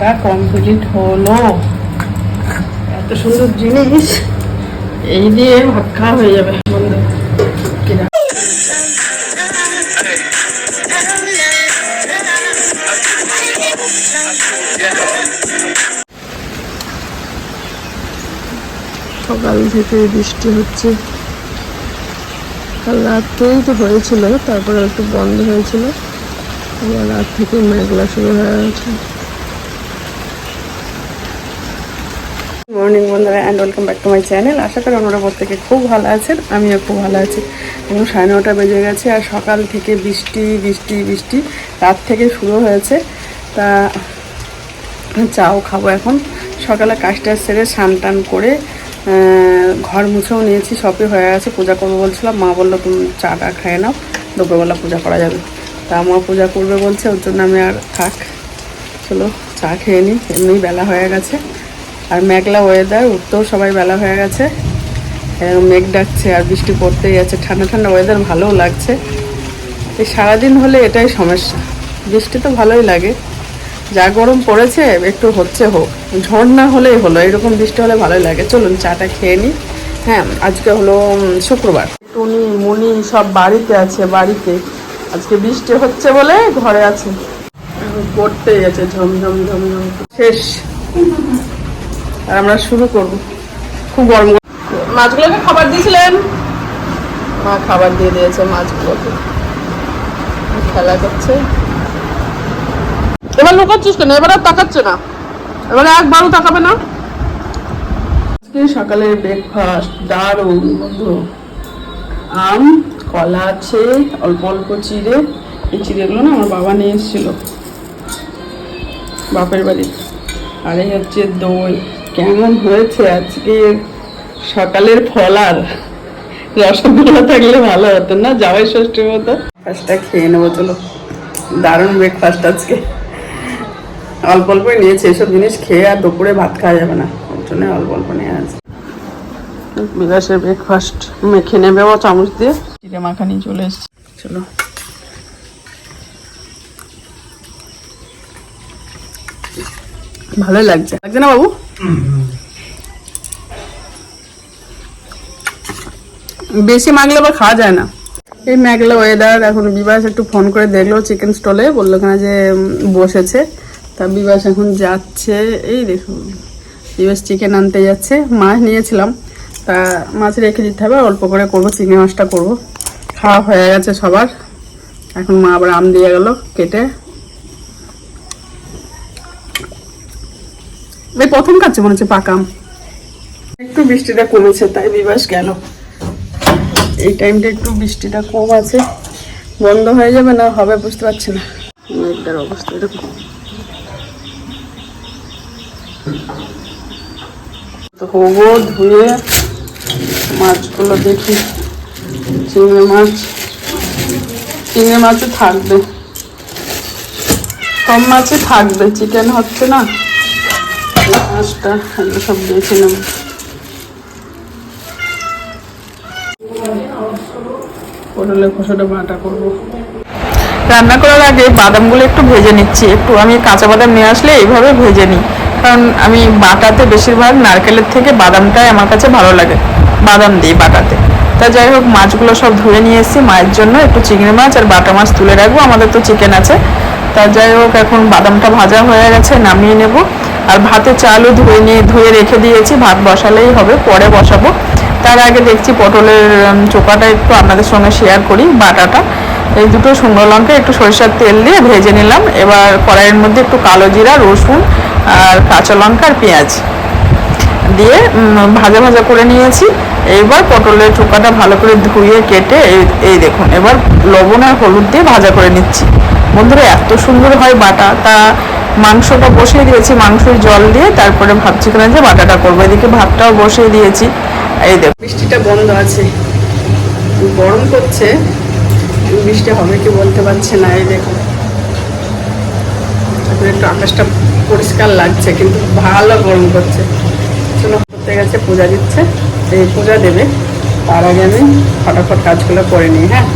কাটা কমপ্লিট হলো। এত সুন্দর জিনিস। এই দিয়ে ভাত হয়ে যাবে। সকাল থেকে বৃষ্টি হচ্ছে। কাল রাতেই তো হয়েছিল, তারপরে একটু বন্ধ হয়েছিল। রাত থেকে মেঘলা শুরু হয়ে গেছে। বন্ধুরা and welcome back to my channel আশা করি আপনারা প্রত্যেকে খুব ভালো আছেন, আমিও খুব ভালো আছি। এখন সাড়ে নটা বেজে গেছে আর সকাল থেকে বৃষ্টি বৃষ্টি বৃষ্টি, রাত থেকে শুরু হয়েছে। তা চাও খাব এখন। সকালে কাজটা সেরে স্নান টান করে ঘর মুছেও নিয়েছি, সবই হয়ে গেছে। পূজা করব বলছিলাম, মা বলল, তুমি চা টা খেয়ে নাও, দুপুরবেলা পূজা করা যাবে। তা মা পূজা করবে বলছে, ওর জন্য আমি আর থাক। চলো, চা খেয়ে নিই এমনি বেলা হয়ে গেছে। আর মেঘলা ওয়েদার উঠতেও সবাই বেলা হয়ে গেছে। মেঘ ডাকছে আর বৃষ্টি পড়তেই আছে। ঠান্ডা ঠান্ডা ওয়েদার ভালোও লাগছে। এই সারাদিন হলে এটাই সমস্যা। বৃষ্টি তো ভালোই লাগে। যা গরম পড়েছে, একটু হচ্ছে হোক। ঝড় না হলেই হলো, এরকম বৃষ্টি হলে ভালোই লাগে। চলুন, চাটা খেয়ে নিই হ্যাঁ আজকে হলো শুক্রবার। টুনি, মুনি সব বাড়িতে আছে, বাড়িতে। আজকে বৃষ্টি হচ্ছে বলে ঘরে আছে। পড়তেই আছে, ঝমঝম ঝমঝম। শেষ। আর আমরা শুরু করব। খুব গরম মাছগুলোকে খাবার দিয়েছিলেন? মা খাবার দিয়ে দিয়েছে মাছগুলোকে। খেলা করছে। এবার লুকাচ্ছিস কেন? এবার আর তাকাচ্ছে না। এবারে একবারও তাকাবে না। আজকে সকালের ব্রেকফাস্ট দারুণ বন্ধু আম, কলা আছে, অল্প অল্প চিড়ে। এই চিড়েগুলো না আমার বাবা নিয়ে এসেছিল। বাপের বাড়ি আর এই হচ্ছে দই। কেমন হয়েছে আজকে সকালের ফল ফলার রসগোল্লা থাকলে ভালো হতো না জামাই ষষ্ঠীর মতো। ফার্স্টটা খেয়ে নেব চলো। দারুণ ব্রেকফাস্ট আজকে। অল্প অল্পই নিয়েছে এসব জিনিস খেয়ে আর দুপুরে ভাত খাওয়া যাবে না। ওর জন্য অল্প অল্প নিয়ে আছে। বিলাসের ব্রেকফাস্ট মেখে নেবে ও চামচ দিয়ে। চিড়ে মাখা চলে এসছি। চলো। ভালোই লাগছে। লাগছে না বাবু? বেশি মাগলে আবার খাওয়া যায় না। এই মেঘলা ওয়েদার এখন বিবাস একটু ফোন করে দেখল চিকেন স্টলে বলল কিনা যে বসেছে। তা বিবাস এখন যাচ্ছে, এই দেখুন বিবাস চিকেন আনতে যাচ্ছে। মাছ নিয়েছিলাম। তা মাছ রেখে দিতে হবে, অল্প করে করব, চিংড়ি মাছটা করব। খাওয়া হয়ে গেছে সবার। এখন মা আবার আম দিয়ে গেল, কেটে। এই প্রথম খাচ্ছে মনে হচ্ছে পাকাম একটু বৃষ্টিটা কমেছে, তাই বিবাস গেল। এই টাইমটা একটু বৃষ্টিটা কম আছে। বন্ধ হয়ে যাবে না, হবে বুঝতে পারছি না। মেঘটার অবস্থা এরকম হব ধুয়ে, মাছগুলো দেখি। চিংড়ি মাছ। চিংড়ি মাছও থাকবে। সব মাছই থাকবে চিকেন হচ্ছে না। মাছটা এগুলো সব নেব পটলের খোসাটা বাটা করব। রান্না করার আগে বাদামগুলো একটু ভেজে নিচ্ছি। একটু আমি কাঁচা বাদাম নিয়ে আসলে এইভাবে ভেজে নিই। কারণ আমি বাটাতে বেশিরভাগ নারকেলের থেকে বাদামটাই আমার কাছে ভালো লাগে। বাদাম দিই বাটাতে। তা যাই হোক মাছগুলো সব ধুয়ে নিয়ে এসেছি মায়ের জন্য। একটু চিংড়ি মাছ আর বাটা মাছ তুলে রাখব। আমাদের তো চিকেন আছে। তা যাই হোক এখন বাদামটা ভাজা হয়ে গেছে নামিয়ে নেব। আর ভাতে চালও ধুয়ে নিয়ে ধুয়ে রেখে দিয়েছি, ভাত বসালেই হবে, পরে বসাবো। তার আগে দেখছি পটলের চোপাটা একটু আপনাদের সঙ্গে শেয়ার করি, বাটাটা। এই দুটো শুকনো লঙ্কা, একটু সরিষার তেল দিয়ে ভেজে নিলাম। এবার কড়াইয়ের মধ্যে একটু কালো জিরা, রসুন আর কাঁচা লঙ্কা আর পেঁয়াজ দিয়ে ভাজা ভাজা করে নিয়েছি। এইবার পটলের চোপাটা ভালো করে ধুয়ে কেটে এই দেখুন, এবার লবণ আর হলুদ দিয়ে ভাজা করে নিচ্ছি। বন্ধুরা, এত সুন্দর হয় বাটা তা মাংসটা বসিয়ে দিয়েছি, মাংসের জল দিয়ে তারপরে ভাবছি কিনা যে বাটাটা করব। এদিকে ভাতটাও বসিয়ে দিয়েছি। এই দেখো। বৃষ্টিটা বন্ধ আছে। গরম করছে। বৃষ্টি হবে কি বলতে পারছে না, এই দেখো। একটু আকাশটা পরিষ্কার লাগছে, কিন্তু ভালো গরম করছে। চলো করতে গেছে, পূজা দিচ্ছে। এই পূজা দেবে। তার আগে আমি ফটাফট কাজগুলো করে নিই হ্যাঁ?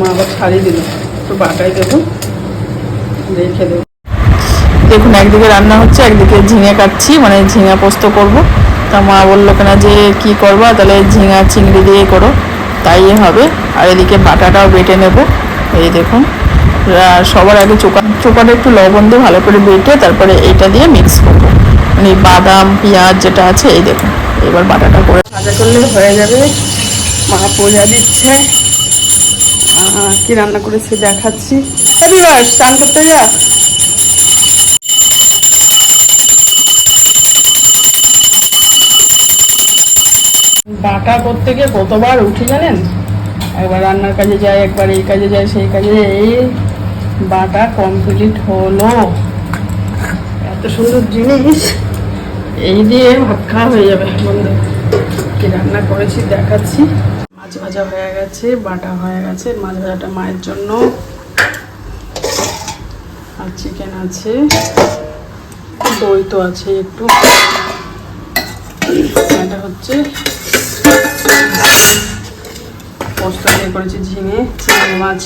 মা আবার ছাড়িয়ে দিল। একটু বাটাই দেবো। রেখে দেবো। দেখুন, একদিকে রান্না হচ্ছে, একদিকে ঝিঙে কাটছি মানে ঝিঙা পোস্ত করব। তা মা বলল কেনা যে কি করবা? তাহলে ঝিঙা চিংড়ি দিয়ে করো, তাই হবে। আর এদিকে বাটাটাও বেটে নেব। এই দেখুন সবার আগে চোকা চোকাটা একটু লবণ দিয়ে ভালো করে বেটে তারপরে এইটা দিয়ে মিক্স করব। মানে বাদাম, পেঁয়াজ যেটা আছে, এই দেখুন, এবার বাটাটা করে ভাজা করলে হয়ে যাবে। মা পূজা দিচ্ছে। কি রান্না করেছি দেখাচ্ছি। স্নান করতে যা। বাটা করতে গিয়ে কতবার উঠি জানেন? একবার রান্নার কাজে যাই, একবার এই কাজে যাই, সেই কাজে এই বাটা কমপ্লিট হলো। এত সুন্দর জিনিস। এই দিয়ে খাওয়া হয়ে যাবে। বন্ধু, কি রান্না করেছি দেখাচ্ছি। মাছ ভাজা হয়ে গেছে, বাটা হয়ে গেছে, মাছ ভাজাটা মায়ের জন্য। আর চিকেন আছে। দই তো আছে একটু। এটা হচ্ছে পোস্ত দিয়ে করেছি ঝিঙে, চিংড়ি মাছ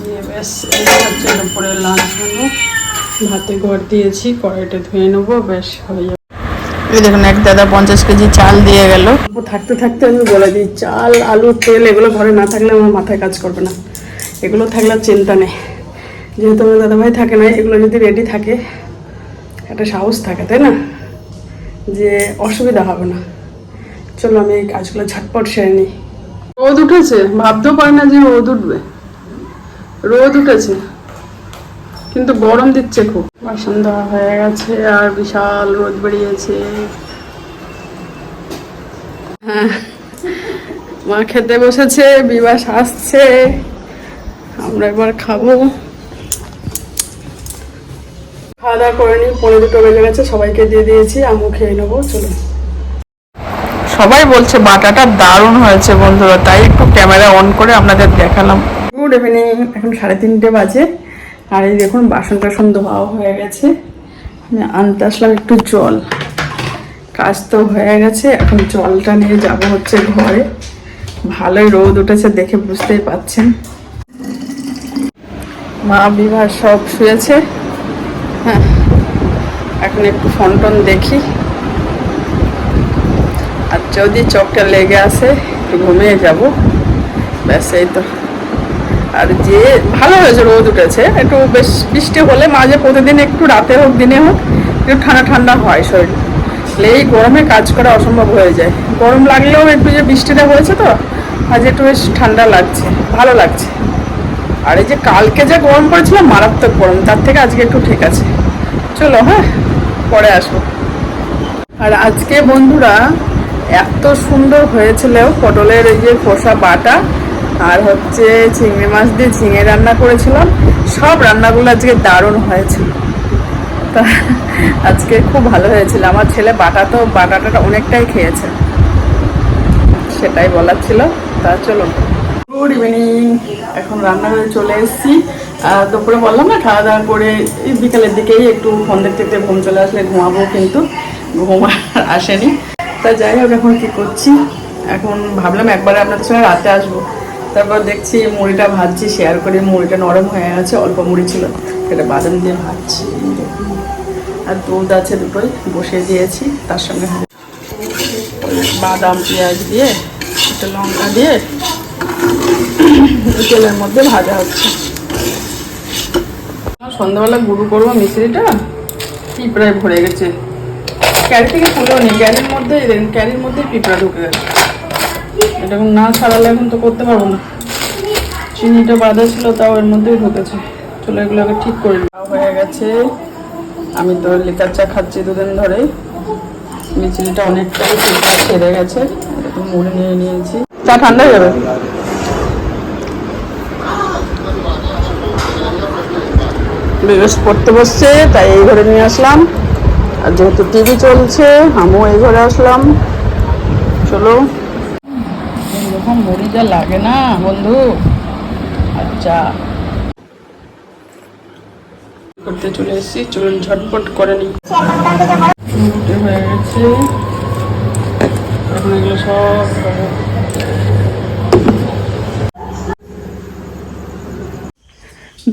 দিয়ে ব্যাস, এই হচ্ছে দুপুরের লাঞ্চ মেনু ভাতে ঘর দিয়েছি, কড়াইটা ধুয়ে নেব বেশ হয়ে এই দেখুন, এক দাদা পঞ্চাশ কেজি চাল দিয়ে গেল। থাকতে থাকতে আমি বলে দিই, চাল, আলু, তেল, এগুলো ঘরে না থাকলে আমার মাথায় কাজ করবে না। এগুলো থাকলে চিন্তা নেই। যেহেতু আমার দাদাভাই থাকে না, এগুলো যদি রেডি থাকে, একটা সাহস থাকে, তাই না? যে অসুবিধা হবে না। চলো আমি এই কাজগুলো ঝটপট সেরে নিই। রোদ উঠেছে, ভাবতেও পারে না যে রোদ উঠবে। রোদ উঠেছে, কিন্তু গরম দিচ্ছে খুব। বাসন দেওয়া হয়ে গেছে আর বিশাল রোদ বেরিয়েছে। হ্যাঁ মা খেতে বসেছে, বিবাস আসছে। আমরা এবার খাব। খাওয়া দাওয়া করে নিই, পনেরো দুটো বেজে গেছে, সবাইকে দিয়ে দিয়েছি আমিও খেয়ে নেব, চলো। সবাই বলছে বাটাটা দারুণ হয়েছে বন্ধুরা, তাই একটু ক্যামেরা অন করে আপনাদের দেখালাম। গুড ইভিনিং এখন সাড়ে তিনটে বাজে, আর এই দেখুন বাসন টাসন ধোয়াও হয়ে গেছে। আমি আনতে আসলাম একটু জল। কাজ তো হয়ে গেছে, এখন জলটা নিয়ে যাব হচ্ছে ঘরে। ভালোই রোদ উঠেছে দেখে বুঝতেই পাচ্ছেন। মা বিবাহ সব শুয়েছে। হ্যাঁ এখন একটু ফোন দেখি। যদি চোখটা লেগে আসে একটু ঘুমিয়ে যাব। ব্যাস, এই তো। আর যে, ভালো হয়েছে রোদ উঠেছে। একটু বেশ বৃষ্টি হলে মাঝে প্রতিদিন একটু রাতে হোক, দিনে হোক, একটু ঠান্ডা ঠান্ডা হয় শরীর। এই গরমে কাজ করা অসম্ভব হয়ে যায়। গরম লাগলেও একটু যে বৃষ্টিটা হয়েছে তো, আজ একটু বেশ ঠান্ডা লাগছে, ভালো লাগছে। আর এই যে কালকে যে গরম পড়েছিল, মারাত্মক গরম, তার থেকে আজকে একটু ঠিক আছে। চলো হ্যাঁ পরে আসব। আর আজকে বন্ধুরা এত সুন্দর হয়েছিল পটলের এই যে খোসা বাটা আর হচ্ছে চিংড়ি মাছ দিয়ে ঝিঙে রান্না করেছিলাম, সব রান্নাগুলো আজকে দারুণ হয়েছিল। তা আজকে খুব ভালো হয়েছিল। আমার ছেলে বাটা তো, বাটাটা অনেকটাই খেয়েছে। সেটাই বলার ছিল। তা চলো। গুড ইভিনিং এখন রান্নাঘরে চলে এসেছি। দুপুরে বললাম না খাওয়া দাওয়া করে এই বিকালের দিকেই একটু ফোন দেখতে ঘুম চলে আসলে ঘুমাবো কিন্তু। ঘুম আসেনি। তা যাই হোক, এখন কি করছি? এখন ভাবলাম একবারে আপনাদের সঙ্গে রাতে আসব। তারপর দেখছি মুড়িটা ভাজছি শেয়ার করে মুড়িটা নরম হয়ে গেছে, অল্প মুড়ি ছিল। এটা বাদাম দিয়ে ভাজছি। আর দুধ আছে দুটোই, বসিয়ে দিয়েছি। তার সঙ্গে বাদাম, পেঁয়াজ দিয়ে, একটু লঙ্কা দিয়ে তেলের মধ্যে ভাজা হচ্ছে। সন্ধ্যাবেলা গুঁড়ো করব মিশ্রিটা কি প্রায় ভরে গেছে। ক্যারি থেকে তুলেও নি ক্যারির মধ্যে ক্যারির মধ্যে পিঁপড়া ঢুকে গেছে। এটা এখন না ছাড়ালে এখন তো করতে পারব না। চিনিটা বাঁধা ছিল, তাও এর মধ্যেই ঢুকেছে। চলো এগুলোকে ঠিক করে হয়ে গেছে। আমি তো লিকার চা খাচ্ছি দুদিন ধরেই। মিচিলিটা অনেকটাই পিঁপড়া ছেড়ে গেছে। এরকম মুড়ে নিয়ে নিয়েছি। চা ঠান্ডা হয়ে যাবে? বিবেশ পড়তে বসছে, তাই এই ঘরে নিয়ে আসলাম। আর যেহেতু টিভি চলছে, আমিও এই ঘরে আসলাম। চলো। এরকম মুড়ি যা লাগে না, বন্ধু। আচ্ছা। করতে চলে এসেছি, চলুন ঝটপট করে নিই। হয়ে গেছে। সব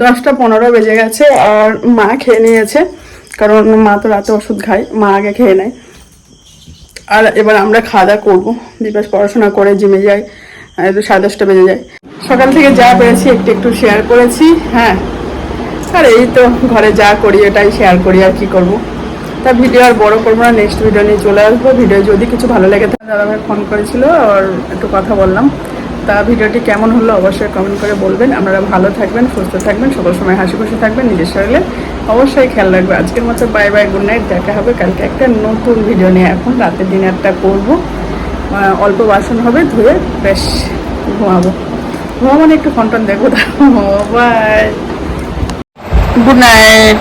দশটা পনেরো বেজে গেছে আর মা খেয়ে নিয়েছে। কারণ মা তো রাতে ওষুধ খায়, মা আগে খেয়ে নেয়। আর এবার আমরা খাওয়া দাওয়া করব। বিকাশ পড়াশোনা করে জিমে তো সাড়ে দশটা বেজে যায়। সকাল থেকে যা পেরেছি একটু একটু শেয়ার করেছি হ্যাঁ। আর এই তো ঘরে যা করি এটাই শেয়ার করি, আর কি করব। তা ভিডিও আর বড় করব না নেক্সট ভিডিও নিয়ে চলে আসব। ভিডিও যদি কিছু ভালো লেগে থাকে দাদাভাই ফোন করেছিল, আর একটু কথা বললাম। তা ভিডিওটি কেমন হলো অবশ্যই কমেন্ট করে বলবেন। আপনারা ভালো থাকবেন, সুস্থ থাকবেন, সকল সময় হাসি খুশি থাকবেন, নিজের শরীরে অবশ্যই খেয়াল রাখবে। আজকের মতো বাই বাই গুড নাইট দেখা হবে কালকে একটা নতুন ভিডিও নিয়ে। এখন রাতে ডিনারটা করব। অল্প বাসন হবে, ধুয়ে বেশ ঘুমাবো। ঘুমাবো না একটু ফোন দেখব। Bye good night